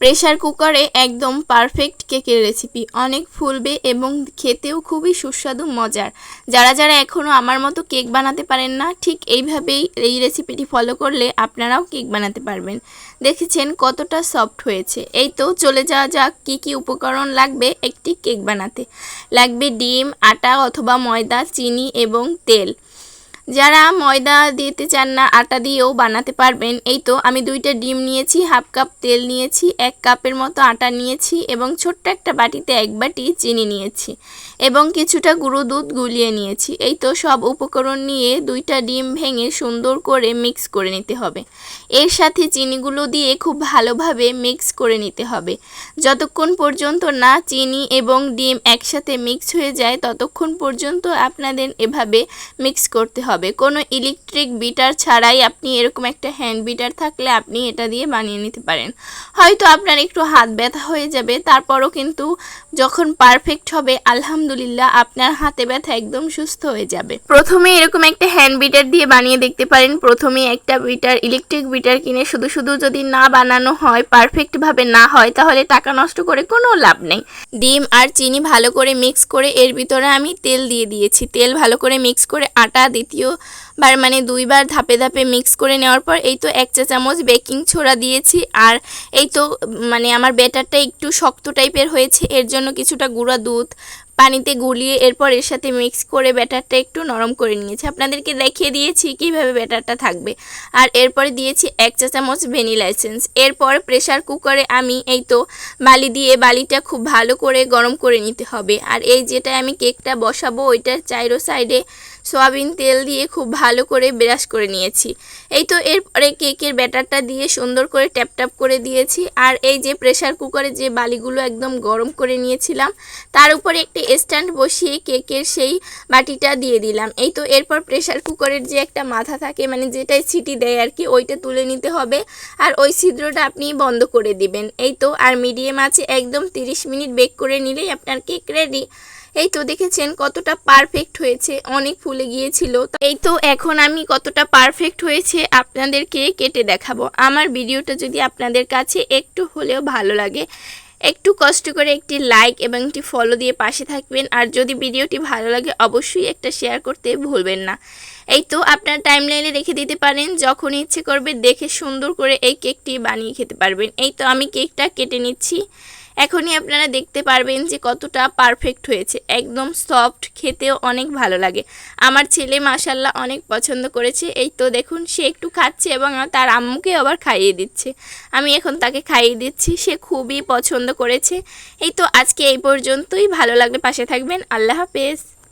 Pressure কুকারে একদম perfect কেকের রেসিপি। অনেক ফুলবে এবং খেতেও খুবই সুস্বাদু, মজার। যারা যারা এখনও আমার মতো কেক বানাতে পারেন না, ঠিক এইভাবেই এই রেসিপিটি ফলো করলে আপনারাও কেক বানাতে পারবেন। দেখেছেন কতটা সফট হয়েছে। এই তো চলে যাওয়া যাক কী কী উপকরণ লাগবে একটি কেক বানাতে। লাগবে ডিম, আটা অথবা ময়দা, চিনি এবং তেল। যারা ময়দা দিতে চান না, আটা দিয়েও বানাতে পারবেন। এই তো, আমি দুইটা ডিম নিয়েছি, হাফ কাপ তেল নিয়েছি, এক কাপের মতো আটা নিয়েছি এবং ছোট্ট একটা বাটিতে এক বাটি চিনি নিয়েছি এবং কিছুটা গুঁড়ো দুধ গুলিয়ে নিয়েছি। এই তো, সব উপকরণ নিয়ে দুইটা ডিম ভেঙে সুন্দর করে মিক্স করে নিতে হবে। এর সাথে চিনিগুলো দিয়ে খুব ভালোভাবে মিক্স করে নিতে হবে। যতক্ষণ পর্যন্ত না চিনি এবং ডিম একসাথে মিক্স হয়ে যায়, ততক্ষণ পর্যন্ত আপনাদের এভাবে মিক্স করতে হবে। কোনো ইলেকট্রিক বিটার ছাড়াই আপনি এরকম একটা হ্যান্ড বিটার থাকলে আপনি এটা দিয়ে বানিয়ে নিতে পারেন। হয়তো আপনার একটু হাত ব্যথা হয়ে যাবে, তারপরও কিন্তু যখন পারফেক্ট হবে, আলহামদুলিল্লাহ আপনার হাতে ব্যথা একদম সুস্থ হয়ে যাবে। প্রথমে এরকম একটা হ্যান্ড বিটার দিয়ে বানিয়ে দেখতে পারেন। প্রথমে একটা বিটার ইলেকট্রিক বিটার কিনে শুধু শুধু যদি না বানানো হয় পারফেক্টভাবে না হয়, তাহলে টাকা নষ্ট করে কোনো লাভ নেই। ডিম আর চিনি ভালো করে মিক্স করে এর ভিতরে আমি তেল দিয়ে দিয়েছি। তেল ভালো করে মিক্স করে আটা দ্বিতীয়বার মানে দুইবার ধাপে ধাপে মিক্স করে নেওয়ার পর এই তো এক চা চামচ বেকিং ছোড়া দিয়েছি। আর এই তো মানে আমার ব্যাটারটা একটু শক্ত টাইপের হয়েছে, এর জন্য কিছুটা গুঁড়া দুধ পানিতে গুলিয়ে এরপর এর সাথে মিক্স করে ব্যাটারটা একটু নরম করে নিয়েছি। আপনাদেরকে দেখিয়ে দিয়েছি কীভাবে ব্যাটারটা থাকবে। আর এরপরে দিয়েছি এক চা চামচ ভ্যানিলা এসেন্স। এরপর প্রেশার কুকারে আমি এই তো বালি দিয়ে বালিটা খুব ভালো করে গরম করে নিতে হবে। আর এই যেটা আমি কেকটা বসাবো ওইটার চাইরো সাইডে সয়াবিন তেল দিয়ে খুব ভালো করে ব্রাশ করে নিয়েছি। এই তো এরপরে কেকের ব্যাটারটা দিয়ে সুন্দর করে ট্যাপ ট্যাপ করে দিয়েছি। আর এই যে প্রেসার কুকারে যে বালিগুলো একদম গরম করে নিয়েছিলাম, তার উপরে একটি স্ট্যান্ড বসিয়ে কেকের সেই বাটিটা দিয়ে দিলাম। এই তো এরপর প্রেসার কুকারের যে একটা মাথা থাকে মানে যেটাই সিটি দেয় আর কি, ওইটা তুলে নিতে হবে। আর ওই ছিদ্রটা আপনি বন্ধ করে দিবেন। এই তো, আর মিডিয়াম আছে একদম 30 মিনিট বেক করে নিলেই আপনার কেক রেডি। এই তো দেখেছেন কতটা পারফেক্ট হয়েছে, অনেক ফুলে গিয়েছিল। এই তো এখন আমি কতটা পারফেক্ট হয়েছে আপনাদেরকে কেটে দেখাবো। আমার ভিডিওটা যদি আপনাদের কাছে একটু হলেও ভালো লাগে একটু কষ্ট করে একটি লাইক এবং একটি ফলো দিয়ে পাশে থাকবেন। আর যদি ভিডিওটি ভালো লাগে, অবশ্যই একটা শেয়ার করতে ভুলবেন না। এই তো আপনার টাইমলাইনে রেখে দিতে পারেন, যখন ইচ্ছে করবে দেখে সুন্দর করে এই কেকটি বানিয়ে খেতে পারবেন। এই তো আমি কেকটা কেটে নিচ্ছি। এখনই আপনারা দেখতে পারবেন যে কতটা পারফেক্ট হয়েছে। একদম সফট খেতেও অনেক ভালো লাগে। আমার ছেলে মাসাল্লাহ অনেক পছন্দ করেছে। এই তো দেখুন, সে একটু খাচ্ছে এবং তার আম্মুকে আবার খাইয়ে দিচ্ছে। আমি এখন তাকে খাইয়ে দিচ্ছি, সে খুবই পছন্দ করেছে। এই তো আজকে এই পর্যন্তই। ভালো লাগলে পাশে থাকবেন। আল্লাহ হাফেজ।